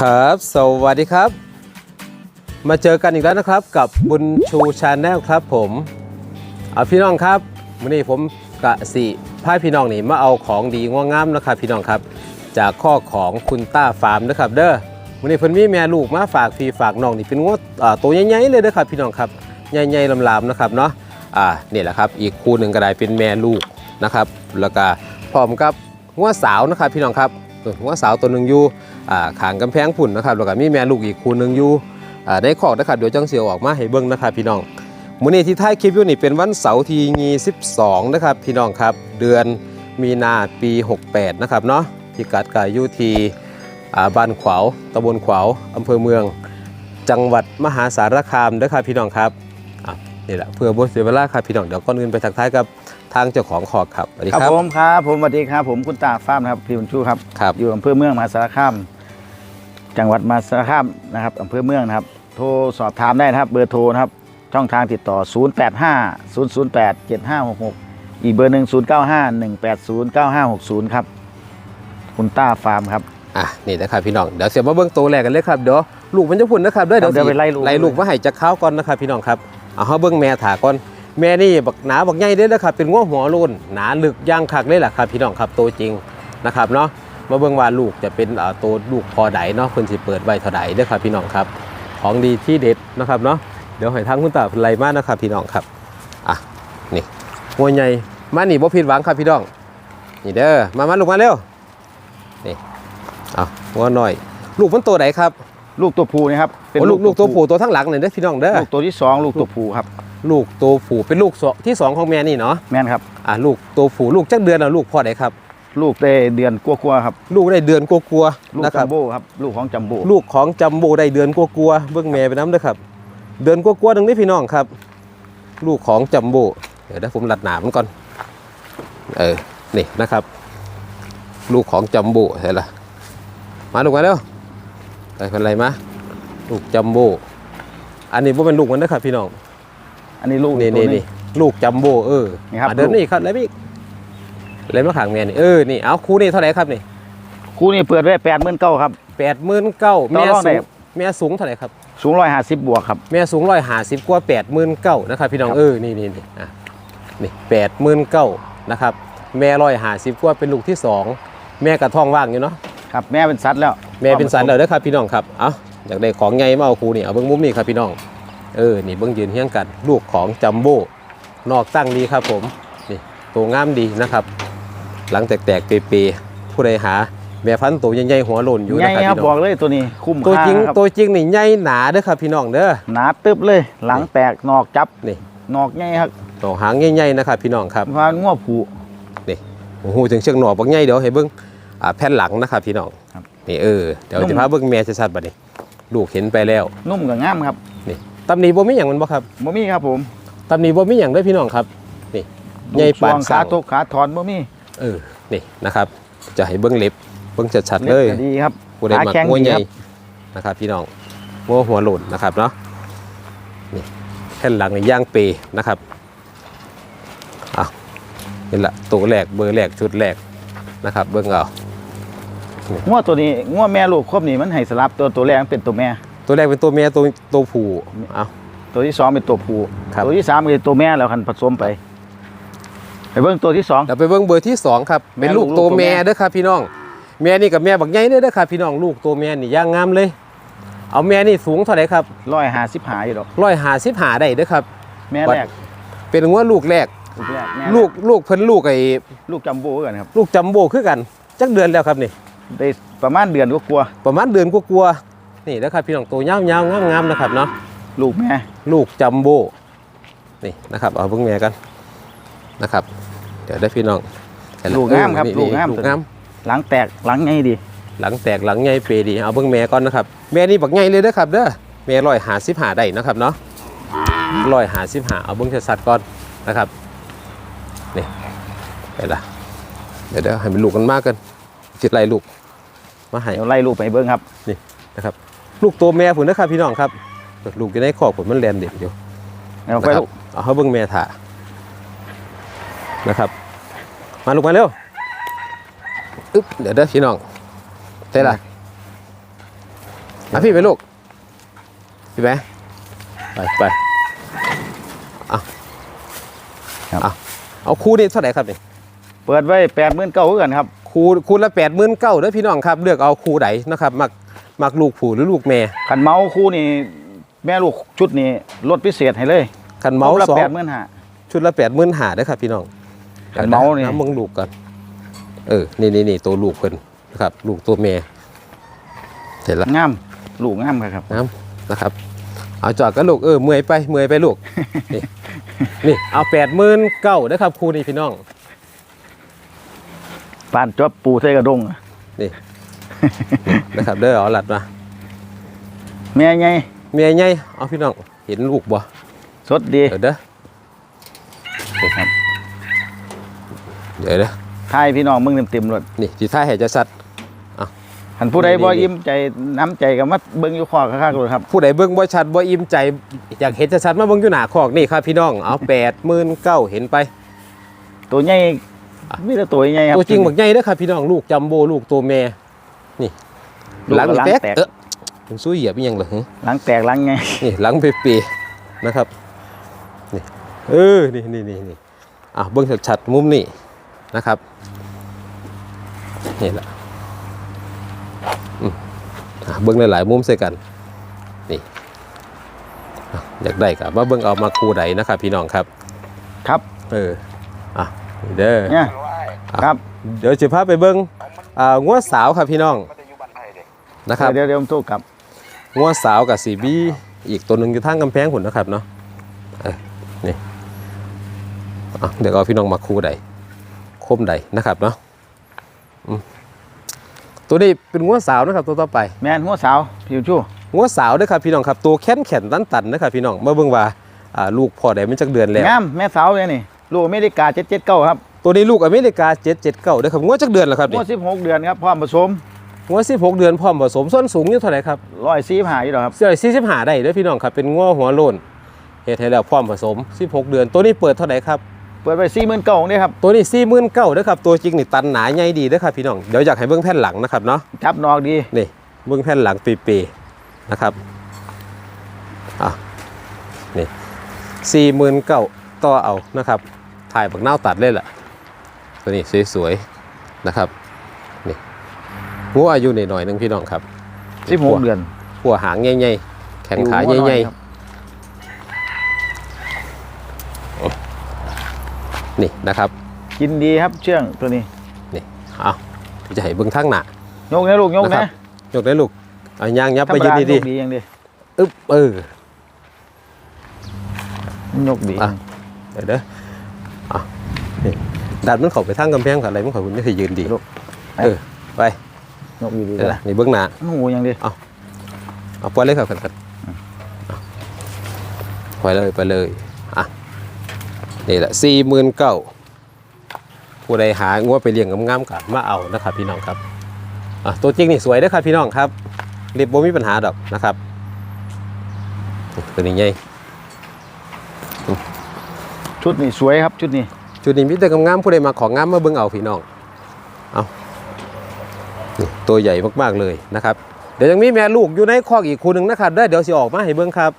ครับ สวัสดีครับ มาเจอกันอีกแล้วนะครับกับบุญชูชาแนลครับผมเอาพี่น้องครับวันนี้ผมกะสิพาพี่น้องนี่มาเอาของดีง่วงงามนะครับพี่น้องครับ จากข้อของคุณต้าฟาร์มนะครับเด้อวันนี้เพิ่นมีแม่ลูกมาฝากพี่ฝากน้องนี่เป็นงวอ่าตัวใหญ่ๆเลยเด้อครับพี่น้องครับใหญ่ๆลำๆนะครับเนาะอ่านี่แหละครับ อีกคู่หนึ่งก็ได้เป็นแม่ลูกนะครับ แล้วก็พร้อมกับงัวสาวนะครับพี่น้องครับงัวสาวตัวหนึ่งอยู่ ขางกำแพงผุ่นนะครับแล้วก็มีแม่ลูกอีกคู่หนึ่งอยู่ได้ขอกนะครับเดี๋ยวจังเสียวออกมาให้เบิ่งนะครับพี่น้องมื้อนี้ที่ท้ายคลิปอยู่นี่เป็นวันเสาร์ที่22นะครับพี่น้องครับ เดือนมีนาปี 68 นะครับเนาะพิกัดกาอยู่ที่บ้านขวาวตำบลขวาวอำเภอเมือง จังหวัดมหาสารคามเด้อครับพี่น้องครับนี่แหละเพื่อบ่เสียเวลาครับพี่น้องเดี๋ยวก่อนอื่นไปทักทายกับ ทางเจ้าของขอกครับสวัสดีครับครับผมครับผมสวัสดีครับผมคุณตาฟ้าร์มนะครับพี่บุญชูครับครับอยู่อำเภอเมืองมหาสารคามจังหวัดมหาสารคามนะครับอำเภอเมืองนะครับ โทรสอบถามได้นะครับ เบอร์โทรนะครับ ช่องทางติดต่อ 085 008 7566 อีกเบอร์หนึ่ง095 180 9560 ครับ คุณต้าฟาร์มครับ อะนี่นะครับพี่น้องเดี๋ยวเสียมาเบิ่งตัวแรกกันเลยครับเดี๋ยวลูกมันจะพุ่นนะครับเด้อเดี๋ยวเดี๋ยวไปไล่ลูก ไล่ลูกมาให้จะเข้าวก่อนนะครับพี่น้องครับเอาเฮาเบิ่งแม่ถาก่อน แม่นี่บักหนาบักใหญ่เด้อนะครับเป็นงัวหัวโลนหนาลึกย่างคักเลยแหละครับ พี่น้องครับตัวจริงนะครับเนาะมาเบิ่งว่าลูกจะเป็นอ่าตัวลูกพอใดเนาะเพิ่นสิเปิดไว้เท่าใดเด้อครับพี่น้องครับ ของดีที่เด็ดนะครับเนาะเดี๋ยวให้ทางคุณตาเป็นไรมากนะครับ พี่น้องครับอะนี่หัวใหญ่มานี่บ่ผิดหวังครับพี่น้องนี่เด้อมามาลูกมาเร็วนี่เอาหัวหน่อย ลูกมันตัวไหนครับ ลูกตัวผู้นะครับโอ้ลูกลูกตัวผู้ตัวทั้งหลังเนี่ยเด้อพี่น้องเด้อลูกตัวที่สองลูกตัวผู้ครับ ลูกตัวผู้เป็นลูกสองที่สองของแม่นี่เนาะแม่นครับอะลูกตัวผู้ลูกจักเดือนแล้วลูกพ่อไหนครับ ลูกได้เดือนกลัวๆครับ ลูกได้เดือนกลัวลูกๆนะคจัรับ มโบ้ครับลูกของจัมโบ้ลูกของจัมโบได้เดือนกลัวๆเบิ่งแม่ไปน้ำเด้อครับ เดือนกลัวๆหนึงนี่พี่น้องครับ ลูกของจัมโบเดี๋ยวได้ผมหลัดหนามนก่อน เออ นี่นะครับ ลูกของจัมโบเห็นละมาลูกมาเร็วไปเป็นไรมา ลูกจัมโบอันนี้ว่าเป็นลูกมันนะครับพี่น้อง อันนี้ลูกนี่ตัวนี่หงนี่ลูกจัมโบเออนี่ครับอะเดินลูก นี่ครับแล้วมีเลยมาขังแม่นี่เออนี่เอาคู่นี่เท่าไหร่ครับนี่คู่นี้เปิดไว้แปดหมื่นเก้าครับ แปดหมื่นเก้าต่อแม่รองได้สูงแม่สูงเท่าไหร่ครับ สูงร้อยห้าสิบบวกครับ แม่สูงร้อยหาสิบกว่าแปดหมื่นเก้านะครับพี่น้องครับ เออนี่นี่นี่อะนี่แปดหมื่นเก้านะครับแม่ร้อยหาสิบกว่าเป็นลูกที่สองแม่กระท้องว่างอยู่เนาะครับ แม่เป็นสัตว์แล้วแม่เป็นสันเดอร์นะครับพี่น้องครับเอาอยากได้ของไงมาเอาครูนี่เอาเบิ้งมุมนี่ครับพี่น้อง เออ นี่เบิ้งยืนเฮี้ยงกัน ลูกของจัมโบ้นอกตั้งดีครับผม นี่ตัวงามดีนะครับ หลังแตกๆเปย์ๆผู้ใดหา แม่พันธุ์ตัวใหญ่ๆหัวโลนอยู่ใหญ่นะครับครับพี่บน้อองกเลยตัวนี้คุ้มตัวค่าจริงครับตัวจริงนี่ใหญ่หนาเด้อครับพี่น้องเด้อ หนาตึบเลย หลังแตกนอกจับนี่ นอกใหญ่ครับตัวหางใหญ่ๆนะครับพี่น้องครับพานง้อผู โอ้โหถึงเชียงหนอกบางใหญ่เดี๋ยวให้เบิ้งอ่าแผ่นหลังนะครับพี่น้องครับนี่เออเดี๋ยวจะพาเบิ้งแม่ชัดๆบัดนี้ ลูกเห็นไปแล้ว นุ่มกับง่ามครับนี่ ตำหนิบ่มีหยังมันบ่ครับบ่มีครับผมตำหนิบ่มีหยังเด้อพี่น้องครับ นี่ใหญ่ปานช่วงสร้าขางตกขาถอนบ่มีเออนี่นะครับ จะให้เบิ้งเล็บเบิ้งชัดๆเลยก็ดีครับผู้ใดมักขาแข็งงัวดีใหญ่ครับนะครับ พี่น้องงัวหัวโหล่นนะครับเนาะนี่แผ่นหลังนี่ย่างเปนะครับอะนี่ละตัวแรกเบอร์แรกชุดแรกนะครับ เบิ้งเอาง้อตัวนี้ง้อแม่ลูกครบนี่มันให้สลับตัวตัวแรกมันเป็นตัวแม่ ตัวแรกเป็นตัวเมียตัวตัวผู้เอาตัวที่สองเป็นตัวผู้ครับตัวที่สามเป็นตัวแม่แล้วคันผสมไปไปเบิ่งตัวที่สองเดี๋ยวไปเบิ้งเบอร์ที่สองครับแม่เป็นลูกลูกตัวตัวแม่แม่เด้อครับพี่น้องแม่นี่กับแม่บักใหญ่เด้อเด้อครับพี่น้องลูกตัวแม่นี่ย่างงามเลย เอาแม่นี่สูงเท่าไหร่ครับร้อยห้าสิบหาอยู่ดอกร้อยหาสิบหาได้เด้อครับ แม่แรกเป็นงัวลูกแรกลูกแรกแม่ลูกลูกเพิ่นลูกไอ้ลูกจัมโบ้กันครับลูกจัมโบ้คือกันจักเดือนแล้วครับนี่ได้ประมาณเดือนก็กลัวาประมาณเดือนกลัวาๆนี่นะครับพี่น้องตัวยาวๆงามๆนะครับเนาะๆลูกแม่ลูกจัมโบ้นี่นะครับเอาเบิ่งแม่กันนะครับ เดี๋ยวได้พี่น้องเห็นแล้วลูกงามครับนี่ลูกงามลูกงามหลังแตกหลังไงดี หลังแตกหลังใหญ่เปรดีเอาเบิ่งแม่ก่อนนะครับแม่นี่บักใหญ่เลยเด้อครับเด้อแม่ร้อยหาสิบหาได้นะครับเนาะร้อยหาสิบหาเอาเบิ่งชัดๆก่อนนะครับนี่ไปละเดี๋ยวเดี๋ยวให้มันลูกกันมากกันจิตไรลูกมาให้เดี๋ยวไล่ลูกไปเบิ่งครับนะครับ ลูกตัวแม่ผมนะครับพี่น้องครับลูกอยู่ในคอกผมมันแลนเด็กอยู่เดี๋ยวนะไปครัลูบกเอาเขาเบิ่งแม่ถ่านะครับ มาลูกมาเร็วอึ๊บเดี๋ยวเด้อพี่น้องได้ละอะพี่ไปลูกพี่ไปไปไปเอาครับเอาเอาคู่นี้เท่าไหร่ครับนี่เปิดไว้แปดหมื่นเก้ากันครับคู่คู่ละแปดหมื่นเก้าเด้อพี่น้องครับ เลือกเอาคู่ไหนนะครับมัก มักลูกผู้หรือลูกแม่ขันเมาคู่นี่แม่ลูกชุดนี้ลดพิเศษให้เลยคันเมาส์ละสองแปดหมื่นห้าชุดละแปดหมื่นหาเด้อครับพี่น้องคันเมาส์นี่น้ำมึงลูกก่อนเออนี่นี่นี่ตัวลูกเพิ่นนะครับลูกตัวแม่เห็นละงามลูกงามครับน้ำนะครับเอาจอดกันลูกเออเมื่อยไปเมื่อยไปลูกนี่นี่เอาแปดหมื่นเก้านะครับครูนี่พี่น้องปานจอบปูใส่กระดงนี่ นะครับเด้อเอาหลัดมาแม่ไงเมียใหญ่เอาพี่น้องเห็นลูกบ่สดดีเดี๋ยวเด้อครับเดี๋ยวเด้อทายพี่น้องมึงเต็มๆรถนี่ที่ท่าแห่จะสัตว์หันผู้ใดนี่บ่นี่อิ่มใจน้ำใจก็มาเบิ่งอยู่คอข้างๆรถครับ ผู้ใดเบิ่งบ่ชัดบ่อิ่มใจอยากเห็นจะชัดๆมาเบิ่งอยู่หน้าคอกนี่ครับพี่น้องเอาแปดหมื่นเก้าเห็นไป ตัวใหญ่มีแต่ตัวใหญ่ครับตัวจริงบักใหญ่เด้อครับพี่น้องลูกจัมโบ้ลูกตัวแม่ นี่ลูกหลังหลังแตกแตกเออเป็นสู้เหยียบอีหยังเหรอฮะหลังแตกหลังไงนี่หลังเปๆนะครับนี่เออนี่นี่นี่นี่อะเบิ้งชัดๆมุมนี่นะครับนี่แหละอืมอะเบิ้งหลายๆมุมใส่กันนี่อะอยากได้กับว่าเบิ้งเอามาคูใดนะครับพี่น้องครับ ครับ เอออะนี่เด้อเนี่ยครับ เดี๋ยวจะพาไปเบิ้ง อ่างัวสาวครับพี่น้องนะครับเดี๋ยวเดี๋ยวผมโทรกลับงัวสาวกับสีบีอีกตัวหนึ่งอยู่ทางกำแพงหุ่นนะครับเนาะเออนี่อะเดี๋ยวเอาพี่น้องมาคู่ใดคมใดนะครับเนาะอืมตัวนี้เป็นงัวสาวนะครับตัวต่อไป แม่นหัวสาวผิวชูงัวสาวเด้วยครับพี่น้องครับตัวแข็งแข็งตันตันๆนะครับพี่น้องมาเบิ่งว่าอ่าลูกพ่อใดมันจักเดือนแล้วงามแม่สาวเลยนี่ลูกอเมริกา779ครับ ตัวนี้ลูกอเมริกา779เด้อครับงัวจักเดือนแล้วครับงนี่วด16เดือนครับพร้อมผสมงัว16 เดือนพร้อมผสมส้นสูงอยู่เท่าไหร่ครับ145อยู่แล้วครับเสื้อ45ได้เด้อพี่น้องครับเป็นงัวหัวโลนเฮ็ดให้แล้วพร้อมผสม 16 เดือน ตัวนี้เปิดเท่าไหร่ครับ เปิดไป49,000นี่ครับตัวนี้สี่หมื่นเก้าเด้อครับตัวจริงนี่ตันหนาใหญ่ดีเด้อครับพี่น้องเดี๋ยวอยากให้เบิ้งแผ่นหลังนะครับเนาะ จับนอกดีนี่เบิ้งแผ่นหลังปีๆนะครับอะนี่สี่หมื่นเก้าต่อเอานะครับ ถ่ายบักเน่าวตัดเลยล่ะ ตัวนี้สวยๆนะครับนี่งัวอายุหน่อยๆหนึงพี่น้องครับ16เดือนหัวหางใหญ่ๆแขนขาผิวหัวใหญ่น้อยครับๆนี่นะครับ กินดีครับเชื่องตัวนี้นี่เอาจะให้เบิ้งทางหน้ายกนะลูกยกนะครันะบยกได้ลูกเอาย่างยับธรไปรมยืนดาดียกดีอย่างเดียวๆอึ๊บเออยกดีอะเดี๋ยวเด้ออะนี่ ดันมันเข้าไปทางกำแพงกับอะไรมันเขาคุณไม่เคยยืนดีลูกเออไปยกดีดีเดี๋ยวนะนี่เบื้องหน้าโอ้โหอย่างเดียวเอาปล่อยเลยครับกันกันอะปล่อยเลยไปเลยอะนี่แหละสี่หมื่นเก้าผู้ใดหางัวไปเลี้ยงงามๆกับมาเอานะครับพี่น้องครับอะตัวจริงนี่สวยเด้อครับพี่น้องครับเรียบบ่มีปัญหาดอกนะครับตัวนี้ใหญ่ชุดนี้สวยครับชุดนี้ จุดนี้มีแต่งามๆผู้ใดมาของงามมาเบิ่งเอาพี่น้องเอานี่ตัวใหญ่มากๆเลยนะครับ เดี๋ยวยังมีแม่ลูกอยู่ในคอกอีกคู่หนึ่งนะครับได้เดี๋ยวสิออกมาให้เบิ่งครับ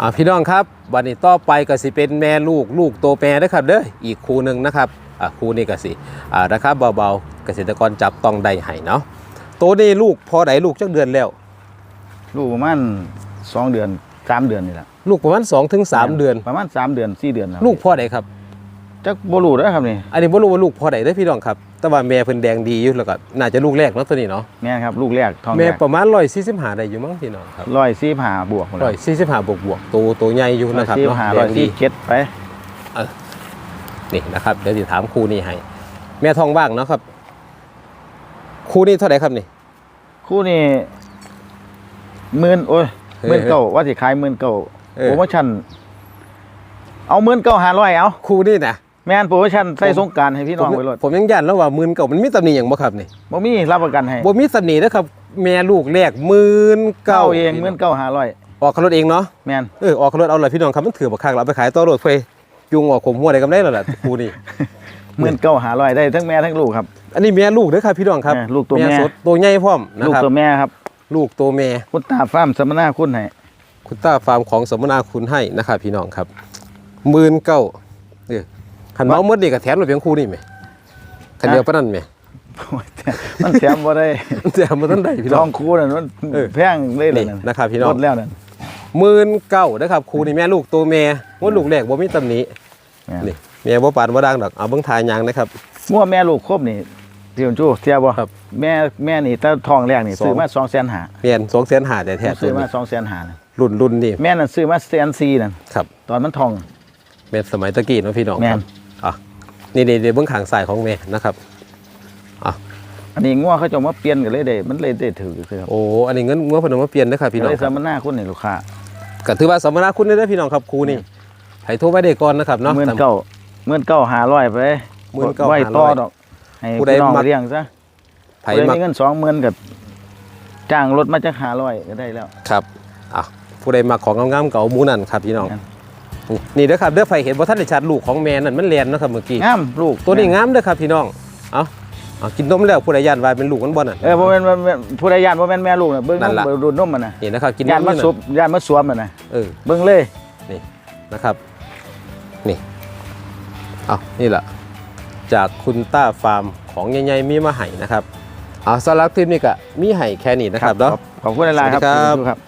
อ่าพี่น้องครับวันนี้ต่อไปก็สิเป็นแม่ลูกลูกโตแปรนะครับเด้ออีกคู่หนึ่งนะครับอ่าคู่นี้ก็สิอ่าราคาเบาๆเกษตรกรจับต้องได้ให้เนาะตัวนี้ลูกพอไดลูกจักเดือนแล้ว ลูกประมาณสองเดือนสามเดือนนี่แหละลูกประมาณ2-3ถึง3เดือน ประมาณสามเดือนสี่เดือนครับลูกพ่อใดครับ จักบรูแล้วครับนี่อันนี้บ่รู้ว่าลูกพ่อใดเด้อพี่น้องครับ แต่ว่าแม่เพิ่นแดงดีอยู่แล้วก็น่าจะลูกแรกเนาะตัวนี้เนาะแม่ครับลูกแรกทองแม่แรกประมาณร้อยสี่สิบห้าได้อยู่มั้งพี่น้องครับร้อยสี่ผ่าบวกหมดร้แล้อวยสี่สิบห้าบวกบวกๆตัวตัวใหญ่อยู่ร้อยนะครับสี่เนาะผ่าแดร้อยงสี่ดีเจ็ดไปนี่นะครับเดี๋ยวจะถามครูนี่ให้ แม่ทองว่างเนาะครับครูนี่เท่าไหร่ครับนี่ คู่นี้หมื่นโอ้ยเออหมื่นเก้าว่าสิขายหมื่นเก้าเออ โปรโมชั่นเอาหมื่นเก้าห้าร้อยเอาครูนี่นะ แม่นโปรโมชั่นใส่สงกรารให้พี่น้องผมไปรถผมยังยันแล้วว่าหมื่นเก่ามันมีตำหนิอย่างบ่ครับนี่บ่มีรับประกันให้บ่มีตำหนินะครับแม่ลูกแรกหมื่นเก้าเก้าเองหมื่นเก้าห้าร้อยออกขารถเองเนาะแม่นเออออกขารถเอาเลยพี่น้องครับมันถือบักคักเราเอาไปขายต่อรถเพื่อยุงออกขมหัวอะไรกันได้แล้วล่ะครูนี่หมื่นเก้าห้าร้อยได้ทั้งแม่ทั้งลูกครับ อันนี้แม่ลูกเด้อครับพี่น้องครับแม่ลูกตัวแม่สดตัวใหญ่พร้อมนะลูกครับตัวแม่ครับลูกตัวแม่คุณตาฟาร์มสมนาคุณให้คุณต้าฟาร์มของสมนาคุณให้นะครับพี่น้องครับหมื่นเก้า เออขันเมาเมื่อนี่กับแถมเราเพียงคู่นี่ไหมขันเดียวปะนั่นไหมมันแถมบ่ได้แถมมาตั้งใดพี่ลน้อองงคูนั่นมันเออแพงเลยเลยนี่นะครับพี่น้องลดแล้วนั่นหมื่นเก้านะครับคู่นี่แม่ลูกตัวแม่ว่าลูกแรกบ่มีตำหนิแม่นนี่แม่บ่ปานบ่ดังดอกเอาเบิ่งทายยางนะครับงัวแม่ลูกครบนี่ที่ผมจู้เทียบบ่ครับแม่แม่นี่ถ้าทองแรกนี่สองซื้อมา200,000หาเมียนสองแสนหาแต่แท้ตัซื้วอมานี้200,000หานะรุ่นรุ่นนี่แม่นั่นซื้อมาแสนสี่นั่นครับ ตอนมันทองแม่นสมัยตะกี้เนาะพี่น้องแม่ค นรับอะนี่นี่เดี๋ยวเบื้องขางสายของแม่นะครับอันนี้งัวเขาจะเอามาเปลี่ยนกันเลยเด้มันเลยได้ถือคือครับโอ้อันนี้เงินเงินเพนเอามาเปลี่ยนนะครับพี่น้องเลยคสรับมนาคุณนี่ลูกค้าก็ถือว่าสมนาคุณได้อพี่น้องครับครูนี่ให้โทรไปได้ก่อนนะครับเนาะหมื่นเก้าหมื่นเก้าหาร้อยไปหมื่นเก้าไว้ห้าร้ต่ออยดอกให้ผู้ใดพี่น้องมักเลี้ยงซะไผผู้ใดมักมีเงินสองหมื่นกับจ้างรถมาจากหาร้อยก็ได้แล้วครับอะผู้ใดมาของงามๆเก่าหมูนั่นครับพี่น้องครับ นี่เด้อครับเด้อไฟเห็นว่าท่านได้ชัดลูกของแม่นั่นมันเรียนเนาะครับเมื่อกี้งามลูกตัวนี้งามเด้อครับพี่น้องเอาเอากินนมแล้วผู้ใดย่านวายเป็นลูกมันบ่นั่นเออบ่แม่นบ่แม่นผู้ใดย่านบ่แม่นแม่ลูกน่ะเบิ่งนั่นล่ะเบิ่งดูดนมมันน่ะนี่นะครับกินนย่านมมานี่สุน่ะบย่านมาสวมมันน่ะเออเบิ่งเลยนะครับ นี่เอานี่แหละจากคุณต้าฟาร์มของใหญ่ๆมีมาให้นะครับเอาสำหรับคลิปนี้ก็มีให้แค่นี้นะครับเนาะขอบขอบคุณหลายๆครับสวัสดีครับขอบคุณครับ